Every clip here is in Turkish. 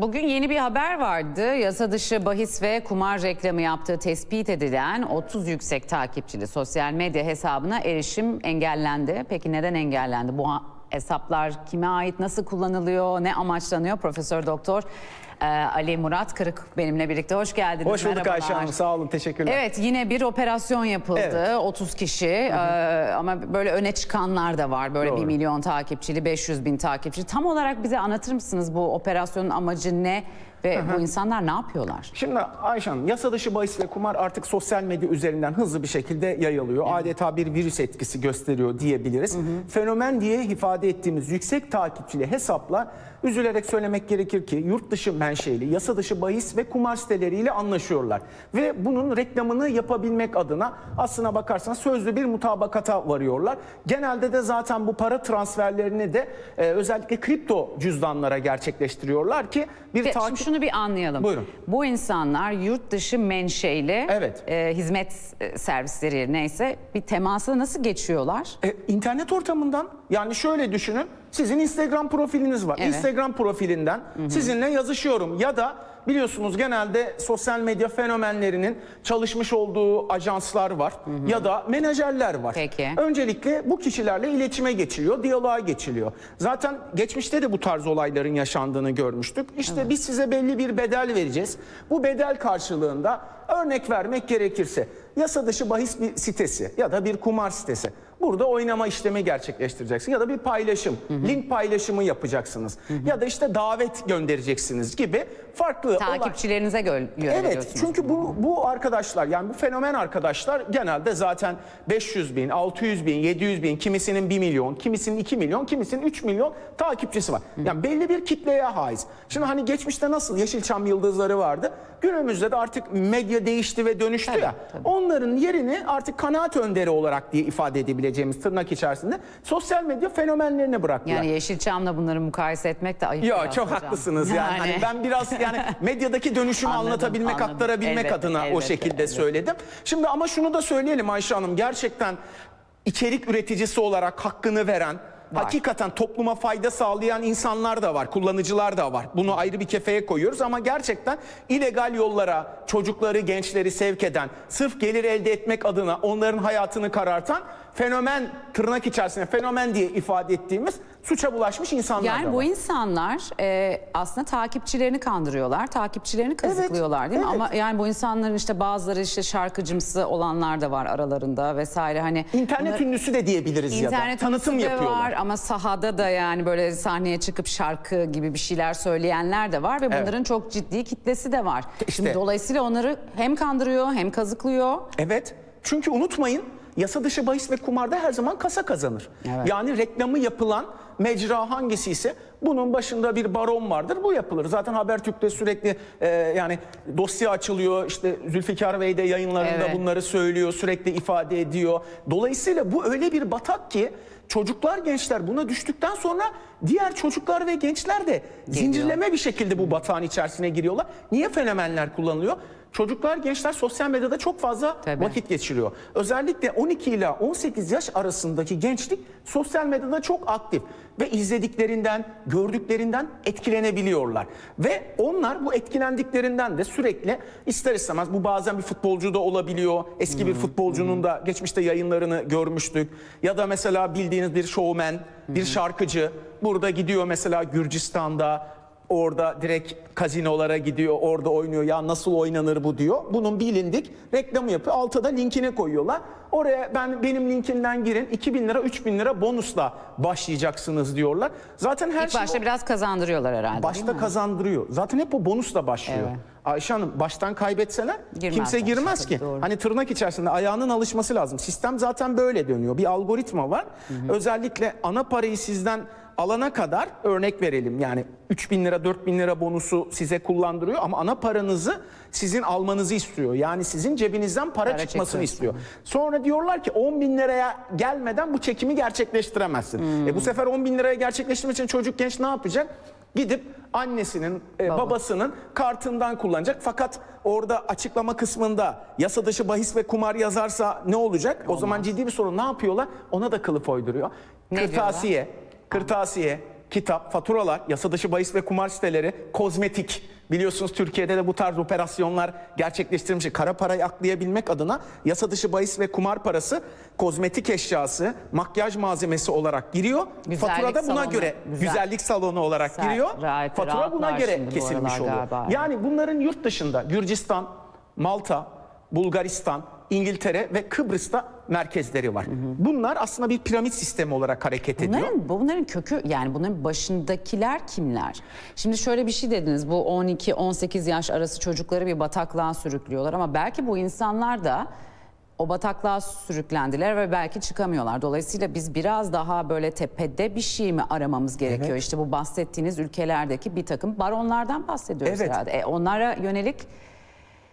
Bugün yeni bir haber vardı. Yasa dışı bahis ve kumar reklamı yaptığı tespit edilen 30 yüksek takipçili sosyal medya hesabına erişim engellendi. Peki neden engellendi? Bu hesaplar kime ait, nasıl kullanılıyor, ne amaçlanıyor? Profesör Doktor e, Ali Murat Kırık benimle birlikte. Hoş geldiniz. Hoş bulduk Merhabalar. Ayşe Hanım. Sağ olun. Teşekkürler. Evet yine bir operasyon yapıldı. Evet. 30 kişi Ee, ama böyle öne çıkanlar da var. Böyle Doğru. 1 milyon takipçili, 500 bin takipçili. Tam olarak bize anlatır mısınız bu operasyonun amacı ne ve bu insanlar ne yapıyorlar? Şimdi Ayşe Hanım, yasa dışı bahis ve kumar artık sosyal medya üzerinden hızlı bir şekilde yayılıyor. Adeta bir virüs etkisi gösteriyor diyebiliriz. Fenomen diye ifade ettiğimiz yüksek takipçili hesaplar üzülerek söylemek gerekir ki yurt dışı menşeli, yasa dışı bahis ve kumar siteleriyle anlaşıyorlar. Ve bunun reklamını yapabilmek adına aslına bakarsanız sözlü bir mutabakata varıyorlar. Genelde de zaten bu para transferlerini de e, özellikle kripto cüzdanlara gerçekleştiriyorlar ki bir Ve takip Şimdi şunu bir anlayalım. Buyurun. Bu insanlar yurt dışı menşeili Evet. e, hizmet e, servisleri neyse bir temasa nasıl geçiyorlar? E, internet ortamından yani şöyle düşünün sizin Instagram profiliniz var. Evet. Instagram profilinden sizinle yazışıyorum ya da biliyorsunuz genelde sosyal medya fenomenlerinin çalışmış olduğu ajanslar var ya da menajerler var. Peki. Öncelikle bu kişilerle iletişime geçiliyor, diyaloğa geçiliyor. Zaten geçmişte de bu tarz olayların yaşandığını görmüştük. İşte biz size belli bir bedel vereceğiz. Bu bedel karşılığında örnek vermek gerekirse yasa dışı bahis bir sitesi ya da bir kumar sitesi. Burada oynama işlemi gerçekleştireceksin ya da bir paylaşım, link paylaşımı yapacaksınız. Ya da işte davet göndereceksiniz gibi farklı Takipçilerinize göl Evet çünkü bu, bu arkadaşlar yani bu fenomen arkadaşlar genelde zaten 500 bin, 600 bin, 700 bin, kimisinin 1 milyon, kimisinin 2 milyon, kimisinin 3 milyon takipçisi var. Yani belli bir kitleye haiz. Şimdi hani geçmişte nasıl Yeşilçam yıldızları vardı? Günümüzde de artık medya değişti ve dönüştü Tabii, ya. tabii. Onların yerini artık kanaat önderi olarak diye ifade edebileceğimiz tırnak içerisinde sosyal medya fenomenlerine bıraktılar. Yani Yeşilçam'la bunları mukayese etmek de ayıp. Ya biraz çok hocam. haklısınız yani. Hani ben biraz yani medyadaki dönüşümü Anladım, anlatabilmek, anladım. aktarabilmek Elbette, adına o elbette, şekilde elbette. söyledim. Şimdi ama şunu da söyleyelim Ayşe Hanım. Gerçekten içerik üreticisi olarak hakkını veren, Var. hakikaten topluma fayda sağlayan insanlar da var, kullanıcılar da var. Bunu ayrı bir kefeye koyuyoruz ama gerçekten illegal yollara çocukları, gençleri sevk eden, sırf gelir elde etmek adına onların hayatını karartan fenomen tırnak içerisinde fenomen diye ifade ettiğimiz suça bulaşmış insanlar da Yani var. bu insanlar e, aslında takipçilerini kandırıyorlar, takipçilerini kazıklıyorlar değil mi? evet. Ama yani bu insanların işte bazıları işte şarkıcımsı olanlar da var aralarında vesaire hani. İnternet bunlar- ünlüsü de diyebiliriz ya da tanıtım yapıyorlar. var ama sahada da yani böyle sahneye çıkıp şarkı gibi bir şeyler söyleyenler de var ve Evet. bunların çok ciddi kitlesi de var. İşte- Şimdi dolayısıyla onları hem kandırıyor hem kazıklıyor. Evet. Çünkü unutmayın yasa dışı bahis ve kumarda her zaman kasa kazanır. Evet. Yani reklamı yapılan mecra hangisi ise bunun başında bir baron vardır. Bu yapılır. Zaten Habertürk'te sürekli e, yani dosya açılıyor. İşte Zülfikar Bey de yayınlarında Evet. bunları söylüyor, sürekli ifade ediyor. Dolayısıyla bu öyle bir batak ki çocuklar, gençler buna düştükten sonra diğer çocuklar ve gençler de zincirleme bir şekilde bu batağın içerisine giriyorlar. Niye fenomenler kullanılıyor? Çocuklar, gençler sosyal medyada çok fazla Tabii. vakit geçiriyor. Özellikle 12 ile 18 yaş arasındaki gençlik sosyal medyada çok aktif ve izlediklerinden, gördüklerinden etkilenebiliyorlar. Ve onlar bu etkilendiklerinden de sürekli ister istemez bu bazen bir futbolcu da olabiliyor. Eski bir futbolcunun da geçmişte yayınlarını görmüştük. Ya da mesela bildiğiniz bir şovmen, bir şarkıcı burada gidiyor mesela Gürcistan'da Orada direkt kazinolara gidiyor, orada oynuyor. Ya nasıl oynanır bu diyor. Bunun bilindik reklamı yapıyor. Altta da linkini koyuyorlar. Oraya ben benim linkimden girin 2000 lira 3000 lira bonusla başlayacaksınız diyorlar. Zaten her İlk şey başta biraz kazandırıyorlar herhalde başta kazandırıyor. Zaten hep o bonusla başlıyor. Evet. Ayşe Hanım baştan kaybetseler Girmezler. kimse girmez ki. Doğru. Hani tırnak içerisinde ayağının alışması lazım. Sistem zaten böyle dönüyor. Bir algoritma var. Özellikle ana parayı sizden alana kadar örnek verelim. Yani 3 bin lira 4 bin lira bonusu size kullandırıyor ama ana paranızı sizin almanızı istiyor. Yani sizin cebinizden para, Para çıkmasını istiyor. Sonra diyorlar ki 10 bin liraya gelmeden bu çekimi gerçekleştiremezsin. E bu sefer 10 bin liraya gerçekleştirmek için çocuk genç ne yapacak? Gidip annesinin, e, Baba. babasının kartından kullanacak. Fakat orada açıklama kısmında yasa dışı bahis ve kumar yazarsa ne olacak? O zaman ciddi bir sorun. Ne yapıyorlar? Ona da kılıf oyduruyor. Ne kırtasiye, kırtasiye, kitap, faturalar, yasa dışı bahis ve kumar siteleri, kozmetik. Biliyorsunuz Türkiye'de de bu tarz operasyonlar gerçekleştirilmiş. Kara parayı aklayabilmek adına yasa dışı bahis ve kumar parası kozmetik eşyası, makyaj malzemesi olarak giriyor. Güzellik Faturada buna salonu, göre güzel. güzellik salonu olarak Güzel, giriyor. rahat- Fatura buna göre kesilmiş oluyor. galiba. Yani bunların yurt dışında Gürcistan, Malta, Bulgaristan, İngiltere ve Kıbrıs'ta merkezleri var. Bunlar aslında bir piramit sistemi olarak hareket ediyor. Bunların, bunların kökü yani bunların başındakiler kimler? Şimdi şöyle bir şey dediniz bu 12-18 yaş arası çocukları bir bataklığa sürüklüyorlar ama belki bu insanlar da o bataklığa sürüklendiler ve belki çıkamıyorlar. Dolayısıyla biz biraz daha böyle tepede bir şey mi aramamız gerekiyor? Evet. İşte bu bahsettiğiniz ülkelerdeki bir takım baronlardan bahsediyoruz Evet. herhalde. E, onlara yönelik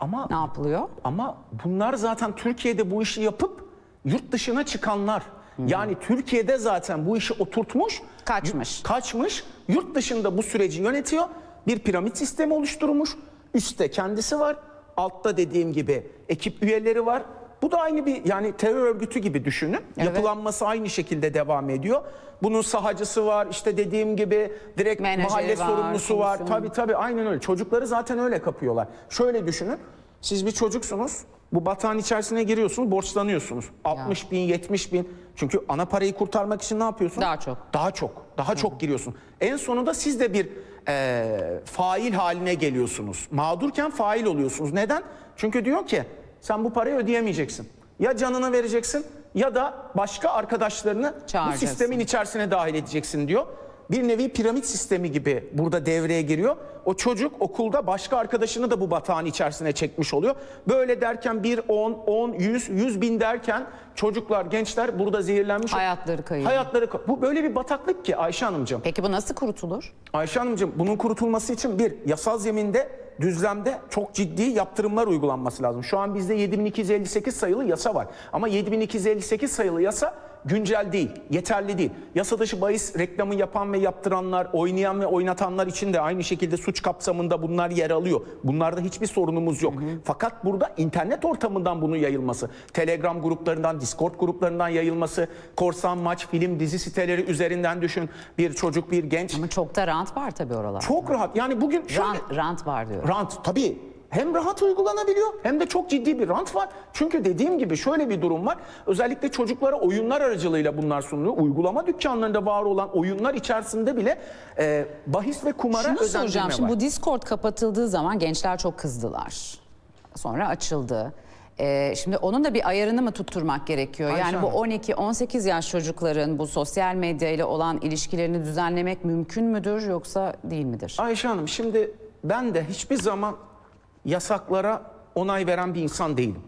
Ama ne yapılıyor? Ama bunlar zaten Türkiye'de bu işi yapıp yurt dışına çıkanlar. Yani Türkiye'de zaten bu işi oturtmuş, Kaçmış. kaçmış, yurt dışında bu süreci yönetiyor. Bir piramit sistemi oluşturmuş. Üstte kendisi var, altta dediğim gibi ekip üyeleri var. Bu da aynı bir yani terör örgütü gibi düşünün. Evet. Yapılanması aynı şekilde devam ediyor. Bunun sahacısı var, işte dediğim gibi direkt Menajeri mahalle var, sorumlusu var. komisyonu. Tabii tabii aynen öyle. Çocukları zaten öyle kapıyorlar. Şöyle düşünün. Siz bir çocuksunuz. Bu batağın içerisine giriyorsunuz, borçlanıyorsunuz. 60 bin, 70 bin. Çünkü ana parayı kurtarmak için ne yapıyorsun? Daha çok. Daha çok. Daha çok giriyorsun. En sonunda siz de bir eee, fail haline geliyorsunuz. Mağdurken fail oluyorsunuz. Neden? Çünkü diyor ki sen bu parayı ödeyemeyeceksin. Ya canını vereceksin ya da başka arkadaşlarını bu sistemin içerisine dahil edeceksin diyor. Bir nevi piramit sistemi gibi burada devreye giriyor. O çocuk okulda başka arkadaşını da bu batağın içerisine çekmiş oluyor. Böyle derken 1, 10, 10, 100, 100 bin derken çocuklar, gençler burada zehirlenmiş. Hayatları kayıyor. Hayatları Bu böyle bir bataklık ki Ayşe Hanımcığım. Peki bu nasıl kurutulur? Ayşe Hanımcığım bunun kurutulması için bir yasal zeminde düzlemde çok ciddi yaptırımlar uygulanması lazım. Şu an bizde 7258 sayılı yasa var. Ama 7258 sayılı yasa güncel değil, yeterli değil. Yasa dışı bahis reklamı yapan ve yaptıranlar, oynayan ve oynatanlar için de aynı şekilde suç kapsamında bunlar yer alıyor. Bunlarda hiçbir sorunumuz yok. Fakat burada internet ortamından bunun yayılması, Telegram gruplarından, Discord gruplarından yayılması, korsan maç, film, dizi siteleri üzerinden düşün. Bir çocuk, bir genç Ama çok da rant var tabii oralarda. çok rahat. Yani bugün şöyle Rant, rant var diyor. rant tabii hem rahat uygulanabiliyor hem de çok ciddi bir rant var. Çünkü dediğim gibi şöyle bir durum var. Özellikle çocuklara oyunlar aracılığıyla bunlar sunuluyor. Uygulama dükkanlarında var olan oyunlar içerisinde bile e, bahis ve kumara Şunu özendirme soracağım. var. Şimdi bu Discord kapatıldığı zaman gençler çok kızdılar. Sonra açıldı. Ee, şimdi onun da bir ayarını mı tutturmak gerekiyor? Ayşe yani bu Hanım. 12-18 yaş çocukların bu sosyal medya ile olan ilişkilerini düzenlemek mümkün müdür yoksa değil midir? Ayşe Hanım şimdi ben de hiçbir zaman yasaklara onay veren bir insan değilim.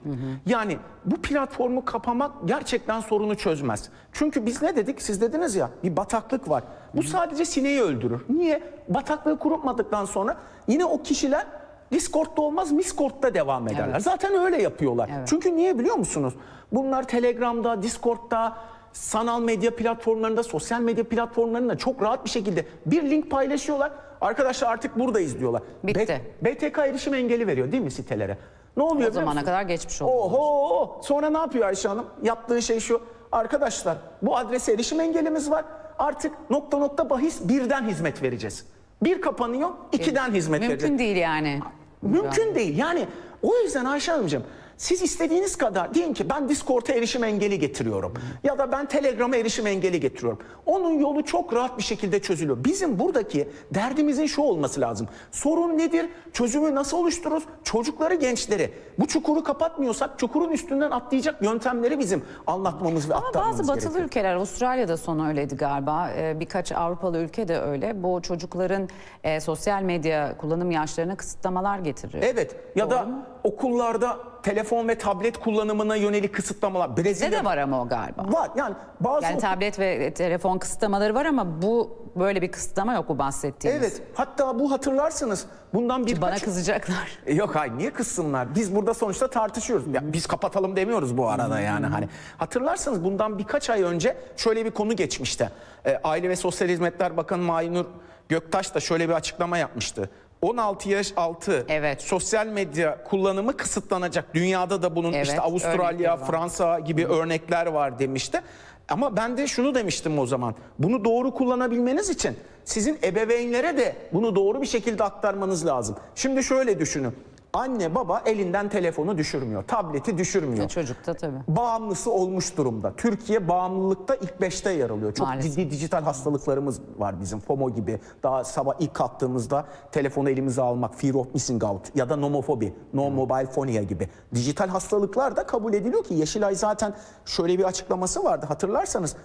Yani bu platformu kapamak gerçekten sorunu çözmez. Çünkü biz ne dedik? Siz dediniz ya bir bataklık var. Bu sadece sineği öldürür. Niye? Bataklığı kurutmadıktan sonra yine o kişiler Discord'da olmaz, Miscord'da devam ederler. Evet. Zaten öyle yapıyorlar. Evet. Çünkü niye biliyor musunuz? Bunlar Telegram'da, Discord'da, sanal medya platformlarında, sosyal medya platformlarında çok rahat bir şekilde bir link paylaşıyorlar. Arkadaşlar artık buradayız diyorlar. Bitti. BTK erişim engeli veriyor değil mi sitelere? Ne oluyor O zamana kadar geçmiş oldu. Oho! Sonra ne yapıyor Ayşe Hanım? Yaptığı şey şu. Arkadaşlar bu adrese erişim engelimiz var. Artık nokta nokta bahis birden hizmet vereceğiz. Bir kapanıyor, ikiden hizmet vereceğiz. Mümkün değil yani. Mümkün değil. Yani o yüzden Ayşe Hanımcığım siz istediğiniz kadar deyin ki ben Discord'a erişim engeli getiriyorum. Ya da ben Telegram'a erişim engeli getiriyorum. Onun yolu çok rahat bir şekilde çözülüyor. Bizim buradaki derdimizin şu olması lazım. Sorun nedir? Çözümü nasıl oluştururuz? Çocukları, gençleri. Bu çukuru kapatmıyorsak çukurun üstünden atlayacak yöntemleri bizim anlatmamız ve Ama aktarmamız bazı batılı gerekiyor. ülkeler, Avustralya'da sonu öyleydi galiba. Ee, birkaç Avrupalı ülke de öyle. Bu çocukların e, sosyal medya kullanım yaşlarına kısıtlamalar getiriyor. Evet ya da Doğru mu? okullarda telefon ve tablet kullanımına yönelik kısıtlamalar. Bizde Brezilya de var ama o galiba. var. Yani bazı Yani tablet ve telefon kısıtlamaları var ama bu böyle bir kısıtlama yok bu bahsettiğimiz. Evet. Hatta bu hatırlarsınız. Bundan birkaç... Bana kızacaklar. E, Yok hayır niye kızsınlar? Biz burada sonuçta tartışıyoruz. Ya, biz kapatalım demiyoruz bu arada yani hani. Hatırlarsanız bundan birkaç ay önce şöyle bir konu geçmişti. E, Aile ve Sosyal Hizmetler Bakanı Maynur Göktaş da şöyle bir açıklama yapmıştı. 16 yaş altı Evet. sosyal medya kullanımı kısıtlanacak. Dünyada da bunun Evet, işte Avustralya. Fransa gibi örnekler var demişti. Ama ben de şunu demiştim o zaman. Bunu doğru kullanabilmeniz için sizin ebeveynlere de bunu doğru bir şekilde aktarmanız lazım. Şimdi şöyle düşünün. Anne baba elinden telefonu düşürmüyor, tableti düşürmüyor. Çocukta tabii. Bağımlısı olmuş durumda. Türkiye bağımlılıkta ilk beşte yer alıyor. Çok Maalesef. ciddi dijital hastalıklarımız var bizim. FOMO gibi. Daha sabah ilk kalktığımızda telefonu elimize almak, fear of missing out ya da nomofobi, no mobile phobia gibi. Dijital hastalıklar da kabul ediliyor ki Yeşilay zaten şöyle bir açıklaması vardı hatırlarsanız.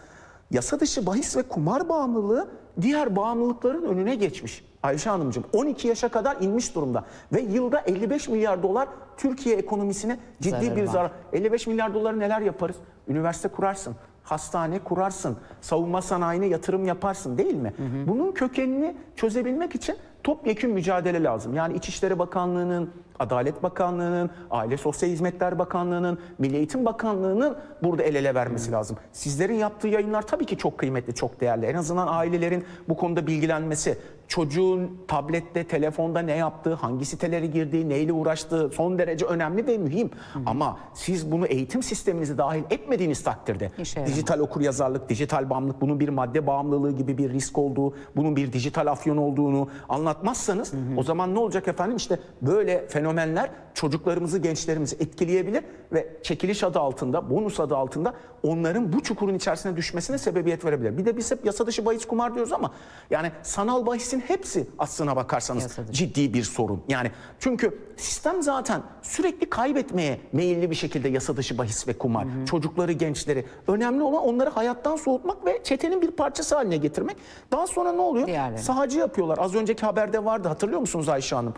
Yasa dışı bahis ve kumar bağımlılığı diğer bağımlılıkların önüne geçmiş. Ayşe Hanımcığım 12 yaşa kadar inmiş durumda ve yılda 55 milyar dolar Türkiye ekonomisine ciddi Zararı bir var. zarar. 55 milyar doları neler yaparız? Üniversite kurarsın, hastane kurarsın, savunma sanayine yatırım yaparsın değil mi? Bunun kökenini çözebilmek için topyekün mücadele lazım. Yani İçişleri Bakanlığı'nın, Adalet Bakanlığı'nın, Aile Sosyal Hizmetler Bakanlığı'nın, Milli Eğitim Bakanlığı'nın burada el ele vermesi lazım. Sizlerin yaptığı yayınlar tabii ki çok kıymetli, çok değerli. En azından ailelerin bu konuda bilgilenmesi, çocuğun tablette, telefonda ne yaptığı, hangi sitelere girdiği, neyle uğraştığı son derece önemli ve mühim. Ama siz bunu eğitim sisteminize dahil etmediğiniz takdirde İşe dijital okuryazarlık, dijital bağımlılık, bunun bir madde bağımlılığı gibi bir risk olduğu, bunun bir dijital afyon olduğunu anlatmazsanız o zaman ne olacak efendim? İşte böyle fenomenler çocuklarımızı, gençlerimizi etkileyebilir ve çekiliş adı altında, bonus adı altında onların bu çukurun içerisine düşmesine sebebiyet verebilir. Bir de biz hep yasa dışı bahis kumar diyoruz ama yani sanal bahisin hepsi aslına bakarsanız ciddi bir sorun. Yani çünkü sistem zaten sürekli kaybetmeye meyilli bir şekilde yasa dışı bahis ve kumar. Çocukları, gençleri. Önemli olan onları hayattan soğutmak ve çetenin bir parçası haline getirmek. Daha sonra ne oluyor? Diğerleri. Sahacı yapıyorlar. Az önceki haberde vardı hatırlıyor musunuz Ayşe Hanım?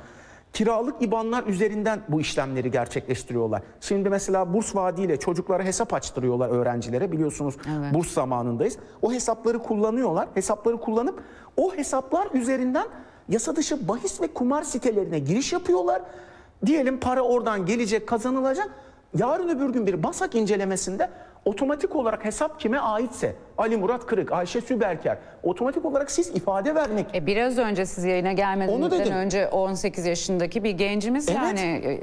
Kiralık IBAN'lar üzerinden bu işlemleri gerçekleştiriyorlar. Şimdi mesela burs vaadiyle çocuklara hesap açtırıyorlar öğrencilere. Biliyorsunuz Evet. burs zamanındayız. O hesapları kullanıyorlar. Hesapları kullanıp o hesaplar üzerinden yasa dışı bahis ve kumar sitelerine giriş yapıyorlar. Diyelim para oradan gelecek, kazanılacak. Yarın öbür gün bir BASAK incelemesinde otomatik olarak hesap kime aitse Ali Murat Kırık, Ayşe Süberker otomatik olarak siz ifade vermek E biraz önce siz yayına gelmeden önce 18 yaşındaki bir gencimiz Evet. yani e,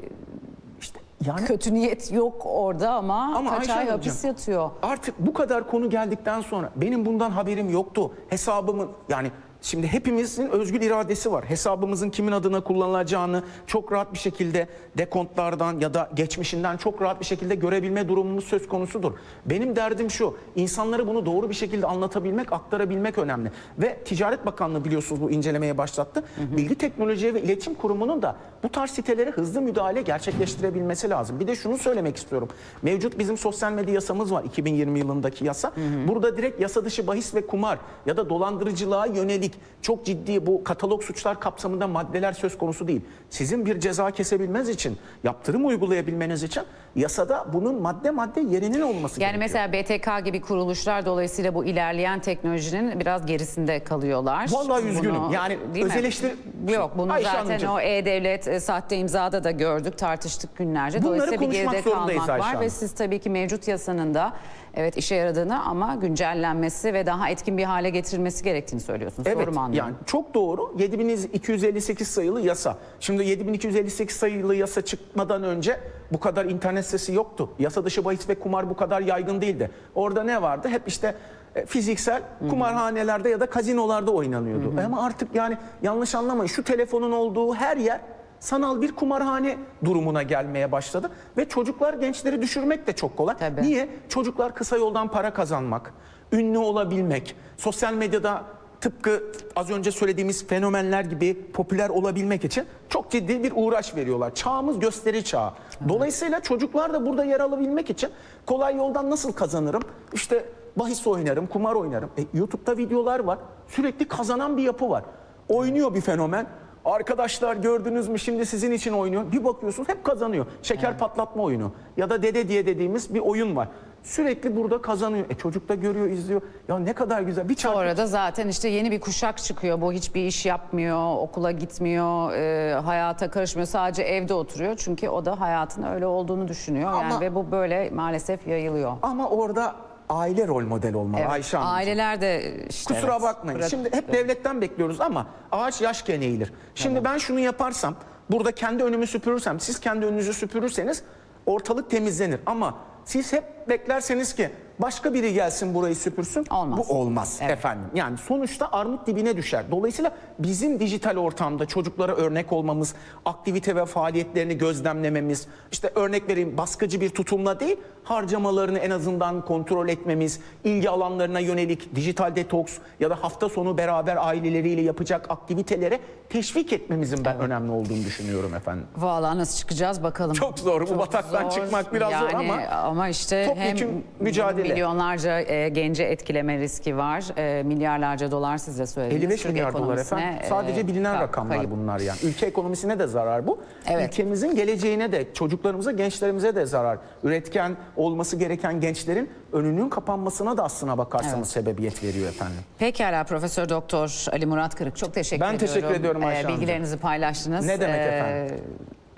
işte yani kötü niyet yok orada ama, Ama kaç Ayşe ay hapis yatıyor. Artık bu kadar konu geldikten sonra benim bundan haberim yoktu. Hesabımın yani şimdi hepimizin özgür iradesi var. Hesabımızın kimin adına kullanılacağını çok rahat bir şekilde dekontlardan ya da geçmişinden çok rahat bir şekilde görebilme durumumuz söz konusudur. Benim derdim şu. insanlara bunu doğru bir şekilde anlatabilmek, aktarabilmek önemli. Ve Ticaret Bakanlığı biliyorsunuz bu incelemeye başlattı. Bilgi Teknoloji ve İletişim Kurumu'nun da bu tarz sitelere hızlı müdahale gerçekleştirebilmesi lazım. Bir de şunu söylemek istiyorum. Mevcut bizim sosyal medya yasamız var 2020 yılındaki yasa. Burada direkt yasa dışı bahis ve kumar ya da dolandırıcılığa yönelik çok ciddi bu katalog suçlar kapsamında maddeler söz konusu değil. Sizin bir ceza kesebilmeniz için, yaptırım uygulayabilmeniz için yasada bunun madde madde yerinin olması Yani gerekiyor. mesela BTK gibi kuruluşlar dolayısıyla bu ilerleyen teknolojinin biraz gerisinde kalıyorlar. Vallahi üzgünüm. Yani değil mi? öz eleştiri- Yok bunu Ayşe zaten Hanımcığım. o E-Devlet e, sahte imzada da gördük tartıştık günlerce. Bunları Dolayısıyla bir geride kalmak var ve Hanım. siz tabii ki mevcut yasanın da evet işe yaradığını ama güncellenmesi ve daha etkin bir hale getirilmesi gerektiğini söylüyorsunuz. Evet yani çok doğru 7258 sayılı yasa. Şimdi 7258 sayılı yasa çıkmadan önce bu kadar internet sitesi yoktu. Yasa dışı bahis ve kumar bu kadar yaygın değildi. Orada ne vardı? Hep işte e, fiziksel kumarhanelerde ya da kazinolarda oynanıyordu. Ama artık yani yanlış anlamayın şu telefonun olduğu her yer sanal bir kumarhane durumuna gelmeye başladı ve çocuklar gençleri düşürmek de çok kolay. Tabii. Niye? Çocuklar kısa yoldan para kazanmak, ünlü olabilmek, sosyal medyada tıpkı az önce söylediğimiz fenomenler gibi popüler olabilmek için çok ciddi bir uğraş veriyorlar. Çağımız gösteri çağı. Dolayısıyla çocuklar da burada yer alabilmek için kolay yoldan nasıl kazanırım? İşte bahis oynarım, kumar oynarım. E, YouTube'da videolar var. Sürekli kazanan bir yapı var. Oynuyor bir fenomen. Arkadaşlar gördünüz mü şimdi sizin için oynuyor. Bir bakıyorsunuz hep kazanıyor. Şeker patlatma oyunu ya da dede diye dediğimiz bir oyun var. Sürekli burada kazanıyor. E çocuk da görüyor, izliyor. Ya ne kadar güzel. Bir çarpı Orada zaten işte yeni bir kuşak çıkıyor. Bu hiçbir iş yapmıyor, okula gitmiyor, e, hayata karışmıyor. Sadece evde oturuyor. Çünkü o da hayatın öyle olduğunu düşünüyor. Yani Ama- ve bu böyle maalesef yayılıyor. Ama orada aile rol model olmalı Evet, Ayşe Hanım. Aileler de işte Kusura evet, bakmayın. bırak- Şimdi hep devletten bekliyoruz ama ağaç yaşken eğilir. Şimdi ben şunu yaparsam, burada kendi önümü süpürürsem, siz kendi önünüzü süpürürseniz ortalık temizlenir. Ama siz hep beklerseniz ki başka biri gelsin burayı süpürsün. Olmaz. Bu olmaz Evet. efendim. Yani sonuçta armut dibine düşer. Dolayısıyla bizim dijital ortamda çocuklara örnek olmamız, aktivite ve faaliyetlerini gözlemlememiz, işte örnek vereyim baskıcı bir tutumla değil, harcamalarını en azından kontrol etmemiz, ilgi alanlarına yönelik dijital detoks ya da hafta sonu beraber aileleriyle yapacak aktivitelere teşvik etmemizin ben önemli olduğunu düşünüyorum efendim. Vallahi nasıl çıkacağız bakalım. Çok zor. Bu bataktan çıkmak biraz zor yani, ama ama işte hem mücadele. Milyonlarca e, gence etkileme riski var. E, milyarlarca dolar siz de söylediniz. 55 Türk milyar dolar efendim. e, Sadece bilinen ka- rakamlar kayıp. bunlar yani. Ülke ekonomisine de zarar bu. Evet. Ülkemizin geleceğine de, çocuklarımıza, gençlerimize de zarar. Üretken olması gereken gençlerin önünün kapanmasına da aslına bakarsanız sebebiyet veriyor efendim. Pekala Profesör Doktor Ali Murat Kırık çok teşekkür Ben ediyorum. teşekkür ediyorum Ayşe Ee, Hanımcığım. Bilgilerinizi paylaştınız. Ne demek Ee, efendim?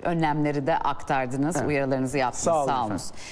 Önlemleri de aktardınız, uyarılarınızı yaptınız. Sağ olun Sağ olun.